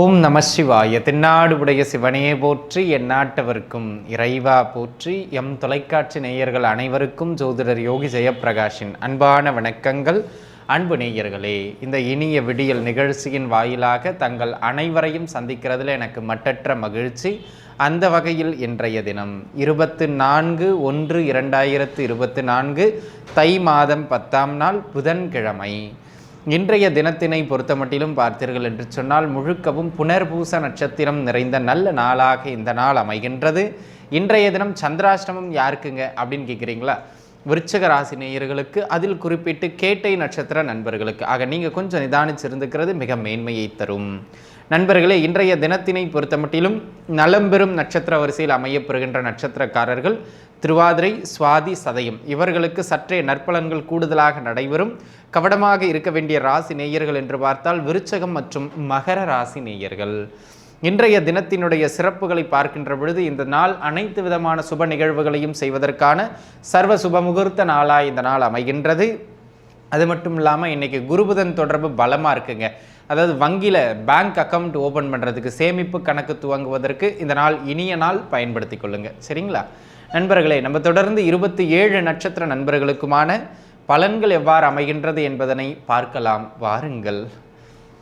ஓம் நம சிவாய. தென்னாடு உடைய சிவனையே போற்றி எந்நாட்டவர்க்கும் இறைவா போற்றி. எம் தொலைக்காட்சி நேயர்கள் அனைவருக்கும் ஜோதிடர் யோகி ஜெயப்பிரகாஷின் அன்பான வணக்கங்கள். அன்பு நேயர்களே இந்த இனிய விடியல் நிகழ்ச்சியின் வாயிலாக தங்கள் அனைவரையும் சந்திக்கிறதுல எனக்கு மட்டற்ற மகிழ்ச்சி. அந்த வகையில் இன்றைய தினம் இருபத்து நான்கு ஒன்று இரண்டாயிரத்து இருபத்து நான்கு தை மாதம் பத்தாம் நாள் புதன்கிழமை. இன்றைய தினத்தினை பொறுத்தமட்டிலும் பார்த்தீர்கள் என்று சொன்னால் முழுக்கவும் புனர்பூச நட்சத்திரம் நிறைந்த நல்ல நாளாக இந்த நாள் அமைகின்றது. இன்றைய தினம் சந்திராஷ்டமம் யாருக்குங்க அப்படின்னு கேட்குறீங்களா? விருச்சக ராசி நேயர்களுக்கு அதில் குறிப்பிட்டு கேட்டை நட்சத்திர நண்பர்களுக்கு. ஆக நீங்கள் கொஞ்சம் நிதானிச்சிருந்துக்கிறது மிக மேன்மையை தரும். நண்பர்களே இன்றைய தினத்தினை பொறுத்தமட்டிலும் நலம்பெறும் நட்சத்திர வரிசையில் அமையப்பெறுகின்ற நட்சத்திரக்காரர்கள் திருவாதிரை சுவாதி சதயம். இவர்களுக்கு சற்றே நற்பலன்கள் கூடுதலாக நடைபெறும். கவனமாக இருக்க வேண்டிய ராசி நேயர்கள் என்று பார்த்தால் விருச்சகம் மற்றும் மகர ராசி நேயர்கள். இன்றைய தினத்தினுடைய சிறப்புகளை பார்க்கின்ற பொழுது இந்த நாள் அனைத்து விதமான சுப நிகழ்வுகளையும் செய்வதற்கான சர்வ சுப முகூர்த்த நாளாக இந்த நாள் அமைகின்றது. அது மட்டும் இல்லாமல் இன்றைக்கி குருபுதன் தொடர்பு பலமாக இருக்குங்க. அதாவது வங்கியில் பேங்க் அக்கவுண்ட் ஓப்பன் பண்ணுறதுக்கு சேமிப்பு கணக்கு துவங்குவதற்கு இந்த நாள் இனிய நாள் பயன்படுத்தி கொள்ளுங்க. சரிங்களா? நண்பர்களே நம்ம தொடர்ந்து இருபத்தி ஏழு நட்சத்திர நண்பர்களுக்குமான பலன்கள் எவ்வாறு அமைகின்றது என்பதனை பார்க்கலாம். வாருங்கள்.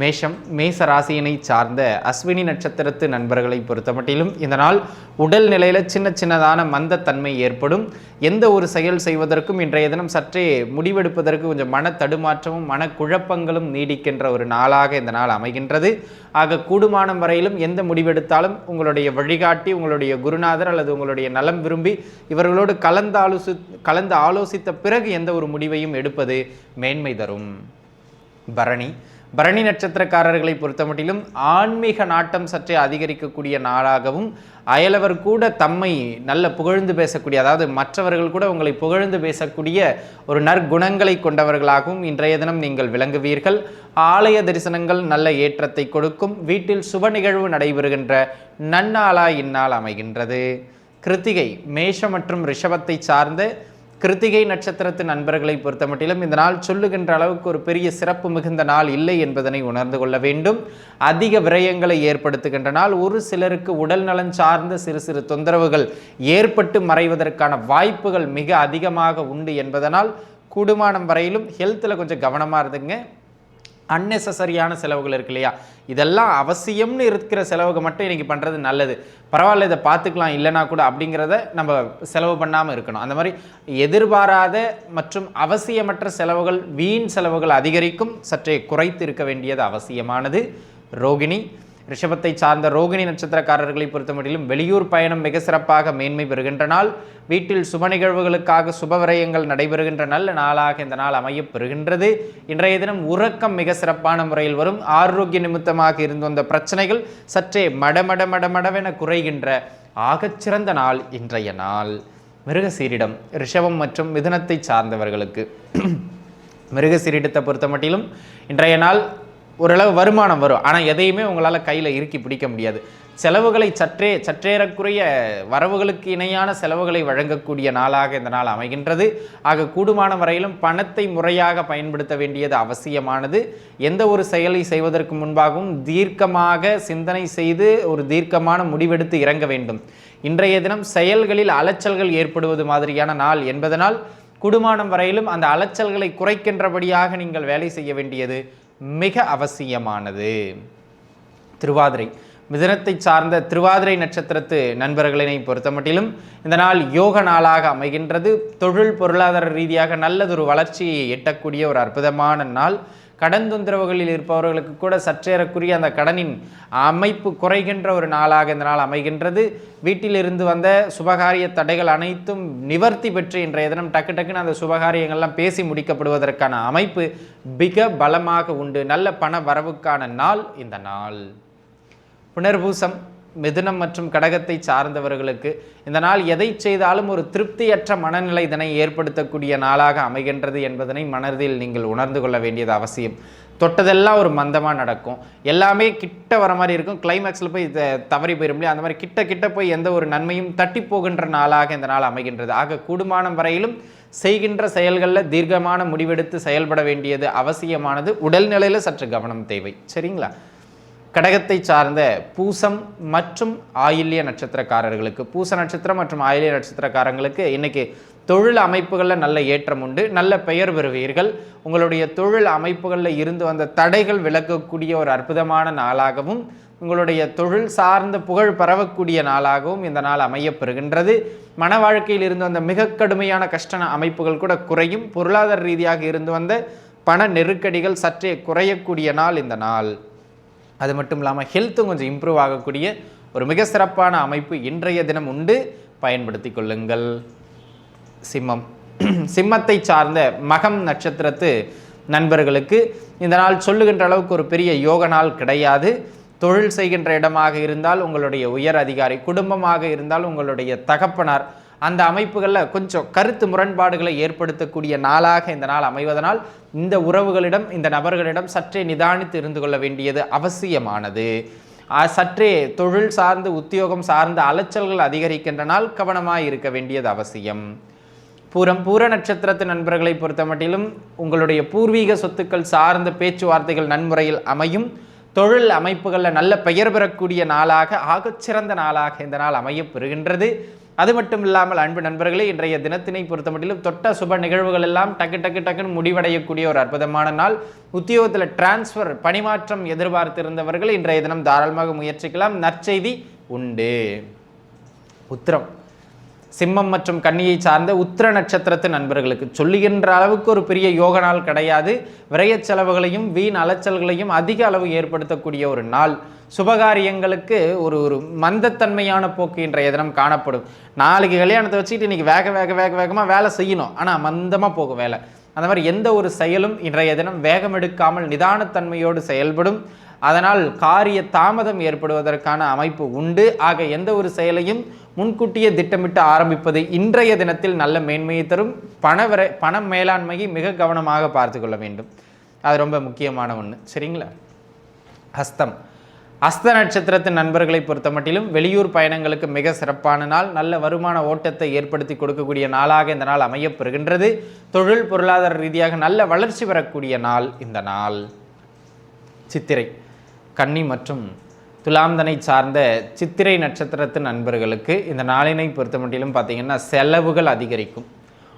மேஷம் மேச ராசியினை சார்ந்த அஸ்வினி நட்சத்திரத்து நண்பர்களை பொறுத்தமட்டிலும் இந்த நாள் உடல் நிலையில் சின்ன சின்னதான மந்தத்தன்மை ஏற்படும். எந்த ஒரு செயல் செய்வதற்கும் இன்றைய தினம் சற்றே முடிவெடுப்பதற்கு கொஞ்சம் மன தடுமாற்றமும் மனக்குழப்பங்களும் நீடிக்கின்ற ஒரு நாளாக இந்த நாள் அமைகின்றது. ஆக கூடுமானம் வரையிலும் எந்த முடிவெடுத்தாலும் உங்களுடைய வழிகாட்டி உங்களுடைய குருநாதர் அல்லது உங்களுடைய நலம் விரும்பி இவர்களோடு கலந்து ஆலோசி கலந்து ஆலோசித்த பிறகு எந்த ஒரு முடிவையும் எடுப்பது மேன்மை தரும். பரணி பரணி நட்சத்திரக்காரர்களை பொறுத்தமட்டிலும் ஆன்மீக நாட்டம் சற்றே அதிகரிக்கக்கூடிய நாளாகவும் அயலவர் கூட தம்மை நல்ல புகழ்ந்து பேசக்கூடிய அதாவது மற்றவர்கள் கூட உங்களை புகழ்ந்து பேசக்கூடிய ஒரு நற்குணங்களை கொண்டவர்களாகவும் இன்றைய தினம் நீங்கள் விளங்குவீர்கள். ஆலய தரிசனங்கள் நல்ல ஏற்றத்தை கொடுக்கும். வீட்டில் சுப நிகழ்வு நடைபெறுகின்ற நன்னாளா இந்நாள் அமைகின்றது. கிருத்திகை மேஷம் மற்றும் ரிஷபத்தை சார்ந்த கிருத்திகை நட்சத்திரத்து நண்பர்களை பொறுத்தமட்டிலும் இந்த நாள் சொல்லுகின்ற அளவுக்கு ஒரு பெரிய சிறப்பு மிகுந்த நாள் இல்லை என்பதனை உணர்ந்து கொள்ள வேண்டும். அதிக விரயங்களை ஏற்படுத்துகின்ற நாள். ஒரு சிலருக்கு உடல் நலன் சார்ந்த சிறு சிறு தொந்தரவுகள் ஏற்பட்டு மறைவதற்கான வாய்ப்புகள் மிக அதிகமாக உண்டு என்பதனால் கூடுமானம் வரையிலும் ஹெல்த்தில் கொஞ்சம் கவனமாக இருந்துங்க அன்னெசரியான செலவுகள் இருக்கு இல்லையா? இதெல்லாம் அவசியம்னு இருக்கிற செலவுக்கு மட்டும் இன்றைக்கி பண்ணுறது நல்லது. பரவாயில்ல இதை பார்த்துக்கலாம் இல்லைனா கூட அப்படிங்கிறத நம்ம செலவு பண்ணாமல் இருக்கணும். அந்த மாதிரி எதிர்பாராத மற்றும் அவசியமற்ற செலவுகள் வீண் செலவுகள் அதிகரிக்கும் சற்றே குறைத்து இருக்க வேண்டியது அவசியமானது. ரோகிணி ரிஷபத்தை சார்ந்த ரோகிணி நட்சத்திரக்காரர்களை பொறுத்தமட்டிலும் வெளியூர் பயணம் மிக சிறப்பாக மேன்மை பெறுகின்ற நாள். வீட்டில் சுப நிகழ்வுகளுக்காக சுப விரயங்கள் நடைபெறுகின்ற நல்ல நாளாக இந்த நாள் அமையப் பெறுகின்றது. இன்றைய தினம் உறக்கம் மிக சிறப்பான முறையில் வரும். ஆரோக்கிய நிமித்தமாக இருந்து வந்த பிரச்சனைகள் சற்றே மடமட மடமடவென குறைகின்ற ஆகச்சிறந்த நாள் இன்றைய நாள். மிருகசீரிடம் ரிஷபம் மற்றும் மிதுனத்தை சார்ந்தவர்களுக்கு. மிருகசீரிடத்தை பொறுத்த மட்டிலும் இன்றைய நாள் ஓரளவு வருமானம் வரும். ஆனால் எதையுமே உங்களால் கையில் இறுக்கி பிடிக்க முடியாது. செலவுகளை சற்றே சற்றேறக்குறைய வரவுகளுக்கு இணையான செலவுகளை வழங்கக்கூடிய நாளாக இந்த நாள் அமைகின்றது. ஆக கூடுமான வரையிலும் பணத்தை முறையாக பயன்படுத்த வேண்டியது அவசியமானது. எந்த ஒரு செயலை செய்வதற்கு முன்பாகவும் தீர்க்கமாக சிந்தனை செய்து ஒரு தீர்க்கமான முடிவெடுத்து இறங்க வேண்டும். இன்றைய தினம் செயல்களில் அலைச்சல்கள் ஏற்படுவது மாதிரியான நாள் என்பதனால் குடுமானம் வரையிலும் அந்த அலைச்சல்களை குறைக்கின்றபடியாக நீங்கள் வேலை செய்ய வேண்டியது மிக அவசியமானது. திருவாதிரை. மிதனத்தை சார்ந்த திருவாதிரை நட்சத்திரத்து நண்பர்களினை பொறுத்தமட்டிலும் இந்த நாள் யோக நாளாக அமைகின்றது. தொழில் பொருளாதார ரீதியாக நல்லதொரு வளர்ச்சியை எட்டக்கூடிய ஒரு அற்புதமான நாள். கடன் தொந்தரவுகளில் இருப்பவர்களுக்கு கூட சற்றேறக்குரிய அந்த கடனின் அமைப்பு குறைகின்ற ஒரு நாளாக இந்த நாள் அமைகின்றது. வீட்டிலிருந்து வந்த சுபகாரிய தடைகள் அனைத்தும் நிவர்த்தி பெற்று இன்றைய தினம் டக்கு டக்குன்னு அந்த சுபகாரியங்கள்லாம் பேசி முடிக்கப்படுவதற்கான அமைப்பு மிக பலமாக உண்டு. நல்ல பண வரவுக்கான நாள் இந்த நாள். புனர்பூசம் மிதுனம் மற்றும் கடகத்தை சார்ந்தவர்களுக்கு இந்த நாள் எதை செய்தாலும் ஒரு திருப்தியற்ற மனநிலை இதனை ஏற்படுத்தக்கூடிய நாளாக அமைகின்றது என்பதனை மனதில் நீங்கள் உணர்ந்து கொள்ள வேண்டியது அவசியம். தொட்டதெல்லாம் ஒரு மந்தமாக நடக்கும். எல்லாமே கிட்ட வர மாதிரி இருக்கும். கிளைமேக்ஸில் போய் தவறி போயிடும் இல்லையா? அந்த மாதிரி கிட்ட கிட்ட போய் எந்த ஒரு நன்மையும் தட்டி போகின்ற நாளாக இந்த நாள் அமைகின்றது. ஆக கூடுமானம் வரையிலும் செய்கின்ற செயல்களில் தீர்க்கமான முடிவெடுத்து செயல்பட வேண்டியது அவசியமானது. உடல்நிலையில் சற்று கவனம் தேவை. சரிங்களா? கடகத்தை சார்ந்த பூசம் மற்றும் ஆயில்ய நட்சத்திரக்காரர்களுக்கு பூச நட்சத்திரம் மற்றும் ஆயில்ய நட்சத்திரக்காரங்களுக்கு இன்னைக்கு தொழில் அமைப்புகளில் நல்ல ஏற்றம் உண்டு நல்ல பெயர் பெறுவீர்கள். உங்களுடைய தொழில் அமைப்புகளில் இருந்து வந்த தடைகள் விளக்கக்கூடிய ஒரு அற்புதமான நாளாகவும் உங்களுடைய தொழில் சார்ந்த புகழ் பரவக்கூடிய நாளாகவும் இந்த நாள் அமையப்பெறுகின்றது. மன வாழ்க்கையில் இருந்து வந்த மிக கடுமையான கஷ்ட அமைப்புகள் கூட குறையும். பொருளாதார ரீதியாக இருந்து வந்த பண நெருக்கடிகள் சற்றே குறையக்கூடிய நாள் இந்த நாள். அது மட்டும் இல்லாமல் ஹெல்த்தும் கொஞ்சம் இம்ப்ரூவ் ஆகக்கூடிய ஒரு மிக சிறப்பான அமைப்பு இன்றைய தினம் உண்டு. பயன்படுத்தி கொள்ளுங்கள். சிம்மம். சிம்மத்தை சார்ந்த மகம் நட்சத்திரத்து நண்பர்களுக்கு இந்த நாள் சொல்லுகின்ற அளவுக்கு ஒரு பெரிய யோக நாள் கிடையாது. தொழில் செய்கின்ற இடமாக இருந்தால் உங்களுடைய உயர் அதிகாரி குடும்பமாக இருந்தால் உங்களுடைய தகப்பனார் அந்த அமைப்புகளில் கொஞ்சம் கருத்து முரண்பாடுகளை ஏற்படுத்தக்கூடிய நாளாக இந்த நாள் அமைவதனால் இந்த உறவுகளிடம் இந்த நபர்களிடம் சற்றே நிதானித்து இருந்து கொள்ள வேண்டியது அவசியமானது. சற்றே தொழில் சார்ந்து உத்தியோகம் சார்ந்த அலைச்சல்கள் அதிகரிக்கின்ற நாள் கவனமாக இருக்க வேண்டியது அவசியம். பூரம் பூர நட்சத்திரத்து நண்பர்களை பொறுத்த மட்டிலும் உங்களுடைய பூர்வீக சொத்துக்கள் சார்ந்த பேச்சுவார்த்தைகள் நன்முறையில் அமையும். தொழில் அமைப்புகளில் நல்ல பெயர் பெறக்கூடிய நாளாக ஆகச்சிறந்த நாளாக இந்த நாள் அமையப் பெறுகின்றது. அது மட்டும் இல்லாமல் அன்பு நண்பர்களே இன்றைய தினத்தினை பொறுத்தமட்டிலும் தொட்ட சுப நிகழ்வுகள் எல்லாம் டக்கு டக்கு டக்குன்னு முடிவடையக்கூடிய ஒரு அற்புதமான நாள். உத்தியோகத்தில் டிரான்ஸ்ஃபர் பணிமாற்றம் எதிர்பார்த்திருந்தவர்கள் இன்றைய தினம் தாராளமாக முயற்சிக்கலாம். நற்செய்தி உண்டு. உத்திரம். சிம்மம் மற்றும் கன்னியை சார்ந்த உத்திர நட்சத்திரத்து நண்பர்களுக்கு சொல்லுகின்ற அளவுக்கு ஒரு பெரிய யோக நாள் கிடையாது. விரயச் செலவுகளையும் வீண் அலைச்சல்களையும் அதிக அளவு ஏற்படுத்தக்கூடிய ஒரு நாள். சுபகாரியங்களுக்கு ஒரு ஒரு மந்தத்தன்மையான போக்கு இன்றைய தினம் காணப்படும். நாளைக்கு கல்யாணத்தை வச்சுக்கிட்டு இன்றைக்கி வேக வேக வேக வேகமாக வேலை செய்யணும். ஆனால் மந்தமாக போகும் வேலை. அந்த மாதிரி எந்த ஒரு செயலும் இன்றைய தினம் வேகம் எடுக்காமல் நிதானத்தன்மையோடு செயல்படும். அதனால் காரிய தாமதம் ஏற்படுவதற்கான அமைப்பு உண்டு. ஆக எந்த ஒரு செயலையும் முன்கூட்டியே திட்டமிட்டு ஆரம்பிப்பது இன்றைய தினத்தில் நல்ல மேன்மையை தரும். பண வரை பண மேலாண்மையை மிக கவனமாக பார்த்து கொள்ள வேண்டும். அது ரொம்ப முக்கியமான ஒன்று சரிங்களா? ஹஸ்தம். அஸ்த நட்சத்திரத்தின் நண்பர்களை பொறுத்த மட்டிலும் வெளியூர் பயணங்களுக்கு மிக சிறப்பான நாள். நல்ல வருமான ஓட்டத்தை ஏற்படுத்தி கொடுக்கக்கூடிய நாளாக இந்த நாள் அமையப்பெறுகின்றது. தொழில் பொருளாதார ரீதியாக நல்ல வளர்ச்சி பெறக்கூடிய நாள் இந்த நாள். சித்திரை கன்னி மற்றும் துலாம்தனை சார்ந்த சித்திரை நட்சத்திரத்து நண்பர்களுக்கு இந்த நாளினை பொறுத்த மட்டிலும் பார்த்தீங்கன்னா செலவுகள் அதிகரிக்கும்.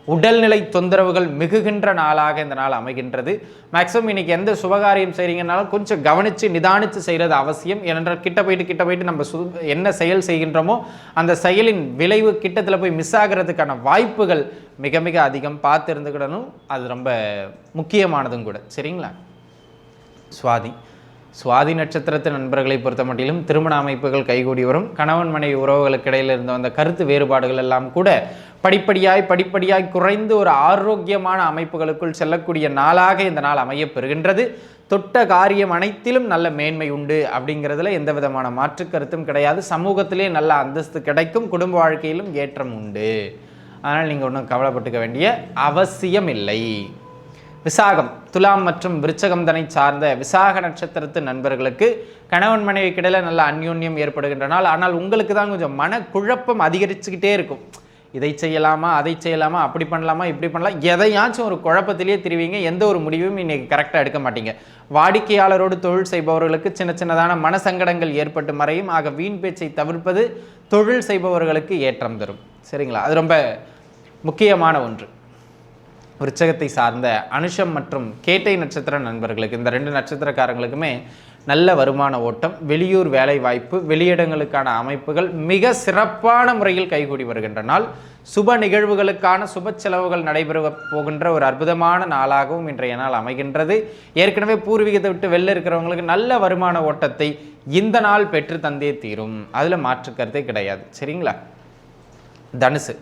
உடல்நிலை தொந்தரவுகள் மிகுகின்ற நாளாக இந்த நாள் அமைகின்றது. மேக்ஸிமம் இன்னைக்கு எந்த சுபகாரியம் செய்கிறீங்கனாலும் கொஞ்சம் கவனித்து நிதானித்து செய்கிறது அவசியம். ஏனென்றால் கிட்ட போயிட்டு கிட்ட போயிட்டு நம்ம சு என்ன செயல் செய்கின்றோமோ அந்த செயலின் விளைவு கிட்டத்தில் போய் மிஸ் ஆகிறதுக்கான வாய்ப்புகள் மிக மிக அதிகம். பார்த்து இருந்துக்கிடணும் அது ரொம்ப முக்கியமானதும் கூட. சரிங்களா? சுவாதி. சுவாதி நட்சத்திரத்து நண்பர்களை பொறுத்த மட்டிலும் திருமண அமைப்புகள் கைகூடி வரும். கணவன் மனைவி உறவுகளுக்கு இடையில் இருந்த அந்த கருத்து வேறுபாடுகள் எல்லாம் கூட படிப்படியாய் படிப்படியாய் குறைந்து ஒரு ஆரோக்கியமான அமைப்புகளுக்குள் செல்லக்கூடிய நாளாக இந்த நாள் அமையப் பெறுகின்றது தொட்ட காரியம் அனைத்திலும் நல்ல மேன்மை உண்டு அப்படிங்கிறதுல எந்த விதமான மாற்று கருத்தும் கிடையாது. சமூகத்திலே நல்ல அந்தஸ்து கிடைக்கும் குடும்ப வாழ்க்கையிலும் ஏற்றம் உண்டு. அதனால் நீங்கள் ஒன்றும் கவலைப்பட்டுக்க வேண்டிய அவசியம் இல்லை விசாகம் துலாம் மற்றும் விருச்சகம் தனை சார்ந்த விசாக நட்சத்திரத்து நண்பர்களுக்கு கணவன் மனைவி கிடையில் நல்ல அந்யோன்யம் ஏற்படுகின்ற நாள். ஆனால் உங்களுக்கு தான் கொஞ்சம் மனக்குழப்பம் அதிகரிச்சுக்கிட்டே இருக்கும். இதை செய்யலாமா அதை செய்யலாமா அப்படி பண்ணலாமா இப்படி பண்ணலாம் எதையாச்சும் ஒரு குழப்பத்திலேயே தெரிவிங்க எந்த ஒரு முடிவும் இன்றைக்கி கரெக்டாக எடுக்க மாட்டீங்க. வாடிக்கையாளரோடு தொழில் செய்பவர்களுக்கு சின்ன சின்னதான மனசங்கடங்கள் ஏற்பட்டு மறையும் ஆக வீண் பேச்சை தவிர்ப்பது தொழில் செய்பவர்களுக்கு ஏற்றம் தரும். சரிங்களா? அது ரொம்ப முக்கியமான ஒன்று. விருச்சகத்தை சார்ந்த அனுஷம் மற்றும் கேட்டை நட்சத்திர நண்பர்களுக்கு இந்த ரெண்டு நட்சத்திரக்காரங்களுக்குமே நல்ல வருமான ஓட்டம் வெளியூர் வேலைவாய்ப்பு வெளியிடங்களுக்கான அமைப்புகள் மிக சிறப்பான முறையில் கைகூடி வருகின்ற நாள். சுப நிகழ்வுகளுக்கான சுப செலவுகள் நடைபெற போகின்ற ஒரு அற்புதமான நாளாகவும் இன்றைய நாள் அமைகின்றது. ஏற்கனவே பூர்வீகத்தை விட்டு வெளில இருக்கிறவங்களுக்கு நல்ல வருமான ஓட்டத்தை இந்த நாள் பெற்று தந்தே தீரும். அதில் மாற்று கருத்தே கிடையாது. சரிங்களா? தனுசு.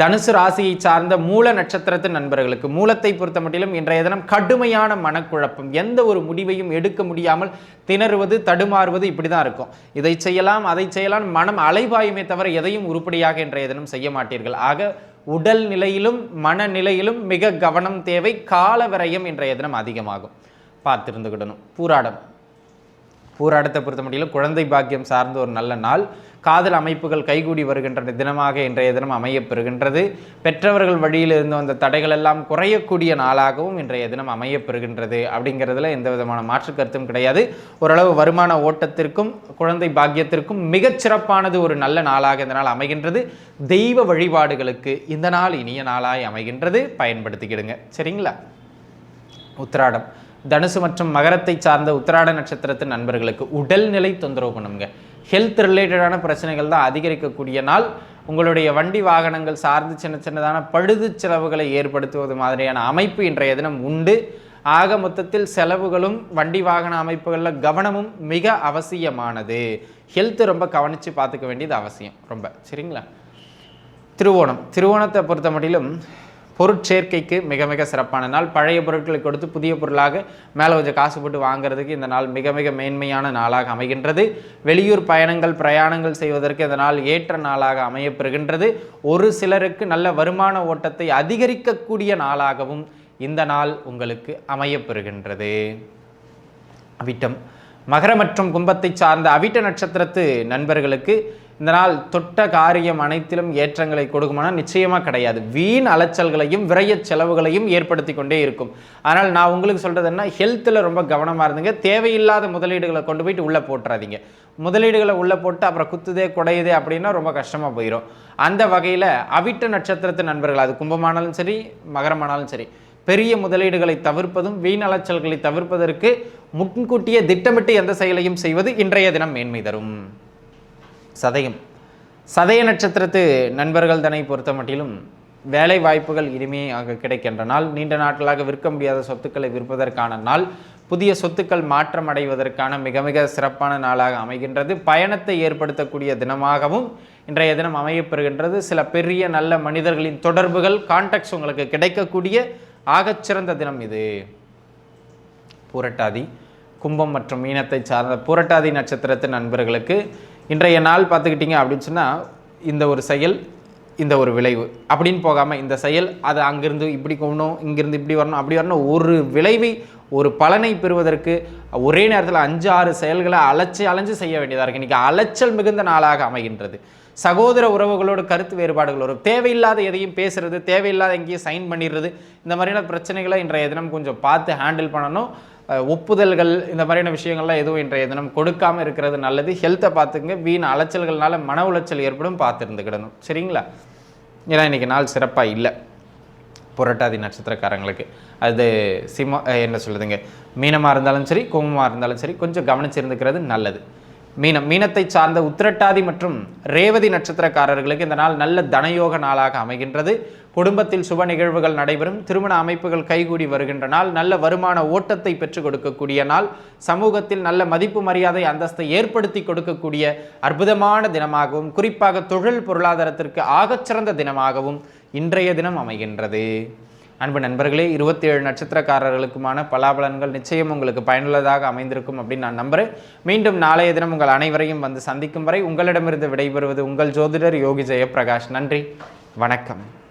தனுசு ராசியை சார்ந்த மூல நட்சத்திரத்து நண்பர்களுக்கு மூலத்தை பொறுத்த மட்டிலும் இன்றைய தினம் கடுமையான மனக்குழப்பம். எந்த ஒரு முடிவையும் எடுக்க முடியாமல் திணறுவது தடுமாறுவது இப்படி தான் இருக்கும். இதை செய்யலாம் அதை செய்யலாம் மனம் அலைபாயுமே தவிர எதையும் உருப்படியாக இன்றைய தினம் செய்ய மாட்டீர்கள். ஆக உடல் நிலையிலும் மனநிலையிலும் மிக கவனம் தேவை. கால விரயம் இன்றைய தினம் அதிகமாகும். பார்த்திருந்துக்கிடணும் பூராடம். பூராடத்தை பொறுத்த மட்டிலும் குழந்தை பாக்கியம் சார்ந்த ஒரு நல்ல நாள். காதல் அமைப்புகள் கைகூடி வருகின்ற தினமாக இன்றைய தினம் அமையப்பெறுகின்றது பெற்றவர்கள் வழியிலிருந்து வந்த தடைகள் எல்லாம் குறையக்கூடிய நாளாகவும் இன்றைய தினம் அமையப்பெறுகின்றது அப்படிங்கிறதுல எந்த விதமான மாற்று கருத்தும் கிடையாது. ஓரளவு வருமான ஓட்டத்திற்கும் குழந்தை பாக்கியத்திற்கும் மிகச்சிறப்பானது ஒரு நல்ல நாளாக இந்த நாள் அமைகின்றது. தெய்வ வழிபாடுகளுக்கு இந்த நாள் இனிய நாளாய் அமைகின்றது. பயன்படுத்திக்கிடுங்க. சரிங்களா? உத்திராடம். தனுசு மற்றும் மகரத்தை சார்ந்த உத்திராட நட்சத்திரத்தின் நண்பர்களுக்கு உடல்நிலை தொந்தரவு பண்ணுங்க. ஹெல்த் ரிலேட்டடான பிரச்சனைகள் தான் அதிகரிக்கக்கூடிய நாள். உங்களுடைய வண்டி வாகனங்கள் சார்ந்து சின்ன சின்னதான பழுது செலவுகளை ஏற்படுத்துவது மாதிரியான அமைப்பு இன்றைய தினம் உண்டு. ஆக மொத்தத்தில் செலவுகளும் வண்டி வாகன அமைப்புகளில் கவனமும் மிக அவசியமானது. ஹெல்த் ரொம்ப கவனித்து பார்த்துக்க வேண்டியது அவசியம். ரொம்ப. சரிங்களா? திருவோணம். திருவோணத்தை பொறுத்த மட்டிலும் பொருட்சேர்க்கைக்கு மிக மிக சிறப்பான நாள். பழைய பொருட்களை கொடுத்து புதிய பொருளாக மேலே கொஞ்சம் காசு போட்டு வாங்குறதுக்கு இந்த நாள் மிக மிக மேன்மையான நாளாக அமைகின்றது. வெளியூர் பயணங்கள் பிரயாணங்கள் செய்வதற்கு இந்த நாள் ஏற்ற நாளாக அமையப்பெறுகின்றது. ஒரு சிலருக்கு நல்ல வருமான ஓட்டத்தை அதிகரிக்கக்கூடிய நாளாகவும் இந்த நாள் உங்களுக்கு அமையப்பெறுகின்றது. அவிட்டம். மகர மற்றும் கும்பத்தை சார்ந்த அவிட்ட நட்சத்திரத்து நண்பர்களுக்கு இந்த நாள் தொட்ட காரியம் அனைத்திலும் ஏற்றங்களை கொடுக்குமானா நிச்சயமாக கிடையாது. வீண் அலைச்சல்களையும் விரைய செலவுகளையும் ஏற்படுத்தி கொண்டே இருக்கும். ஆனால் நான் உங்களுக்கு சொல்கிறது என்ன? ஹெல்த்தில் ரொம்ப கவனமாக இருந்துங்க. தேவையில்லாத முதலீடுகளை கொண்டு போயிட்டு உள்ளே போட்டுறாதீங்க. முதலீடுகளை உள்ளே போட்டு அப்புறம் குத்துதே குடையுதே அப்படின்னா ரொம்ப கஷ்டமாக போயிடும் அந்த வகையில் அவிட்ட நட்சத்திரத்து நண்பர்கள் அது கும்பமானாலும் சரி மகரமானாலும் சரி பெரிய முதலீடுகளை தவிர்ப்பதும் வீண் அலைச்சல்களை தவிர்ப்பதற்கு முன்கூட்டியே திட்டமிட்டு எந்த செயலையும் செய்வது இன்றைய தினம் மேன்மை தரும். சதயம். சதய நட்சத்திரத்து நண்பர்கள் தன்னை பொறுத்த மட்டிலும் வேலை வாய்ப்புகள் இனிமையாக கிடைக்கின்ற நாள். நீண்ட நாட்களாக விற்க முடியாத சொத்துக்களை விற்பதற்கான நாள். புதிய சொத்துக்கள் மாற்றம் அடைவதற்கான மிக மிக சிறப்பான நாளாக அமைகின்றது. பயணத்தை ஏற்படுத்தக்கூடிய தினமாகவும் இன்றைய தினம் அமையப்பெறுகின்றது. சில பெரிய நல்ல மனிதர்களின் தொடர்புகள் கான்டாக்ட்ஸ் உங்களுக்கு கிடைக்கக்கூடிய ஆகச்சிறந்த தினம் இது. பூரட்டாதி கும்பம் மற்றும் மீனத்தை சார்ந்த பூரட்டாதி நட்சத்திரத்து நண்பர்களுக்கு இன்றைய நாள் பார்த்துக்கிட்டிங்க அப்படின்னு சொன்னால் இந்த ஒரு செயல் இந்த ஒரு விளைவு. அப்படின்னு போகாமல் இந்த செயல் அது அங்கேருந்து இப்படி போகணும் இங்கேருந்து இப்படி வரணும் அப்படி வரணும் ஒரு விளைவை ஒரு பலனை பெறுவதற்கு ஒரே நேரத்தில் அஞ்சு ஆறு செயல்களை அலைச்சி அலைஞ்சு செய்ய வேண்டியதாக இருக்குது இன்றைக்கி அலைச்சல் மிகுந்த நாளாக அமைகின்றது. சகோதர உறவுகளோடு கருத்து வேறுபாடுகள் வரும். தேவையில்லாத எதையும் பேசுறது தேவையில்லாத எங்கேயும் சைன் பண்ணிடுறது இந்த மாதிரியான பிரச்சனைகளை இன்றைய தினம் கொஞ்சம் பார்த்து ஹேண்டில் பண்ணணும். ஒப்புதல்கள் இந்த மாதிரியான விஷயங்கள்லாம் எதுவும் இன்றைய தினம் கொடுக்காமல் இருக்கிறது நல்லது. ஹெல்த்தை பார்த்துங்க வீண் அலைச்சல்கள்னால மன உளைச்சல் ஏற்படும் பார்த்து இருந்துக்கிடணும் சரிங்களா? ஏன்னா இன்றைக்கி நாள் சிறப்பாக இல்லை. புரட்டாதி நட்சத்திரக்காரங்களுக்கு. அது சிம்ம என்ன சொல்லுதுங்க மீனமாக இருந்தாலும் சரி குங்குமமாக இருந்தாலும் சரி கொஞ்சம் கவனிச்சிருந்துக்கிறது நல்லது. மீனம் மீனத்தை சார்ந்த உத்திரட்டாதி மற்றும் ரேவதி நட்சத்திரக்காரர்களுக்கு இந்த நாள் நல்ல தனயோக நாளாக அமைகின்றது. குடும்பத்தில் சுப நிகழ்வுகள் நடைபெறும். திருமண அமைப்புகள் கைகூடி வருகின்ற நாள். நல்ல வருமான ஓட்டத்தை பெற்றுக் கொடுக்கக்கூடிய நாள். சமூகத்தில் நல்ல மதிப்பு மரியாதை அந்தஸ்தை ஏற்படுத்தி கொடுக்கக்கூடிய அற்புதமான தினமாகவும் குறிப்பாக தொழில் பொருளாதாரத்திற்கு ஆகச்சிறந்த தினமாகவும் இன்றைய தினம் அமைகின்றது. அன்பு நண்பர்களே இருபத்தி ஏழு நட்சத்திரக்காரர்களுக்குமான பலாபலன்கள் நிச்சயம் உங்களுக்கு பயனுள்ளதாக அமைந்திருக்கும் அப்படின்னு நான் நம்புகிறேன் மீண்டும் நாளைய தினம் உங்கள் அனைவரையும் வந்து சந்திக்கும் வரை உங்களிடமிருந்து விடைபெறுவது உங்கள் ஜோதிடர் யோகி ஜெயப்பிரகாஷ். நன்றி. வணக்கம்.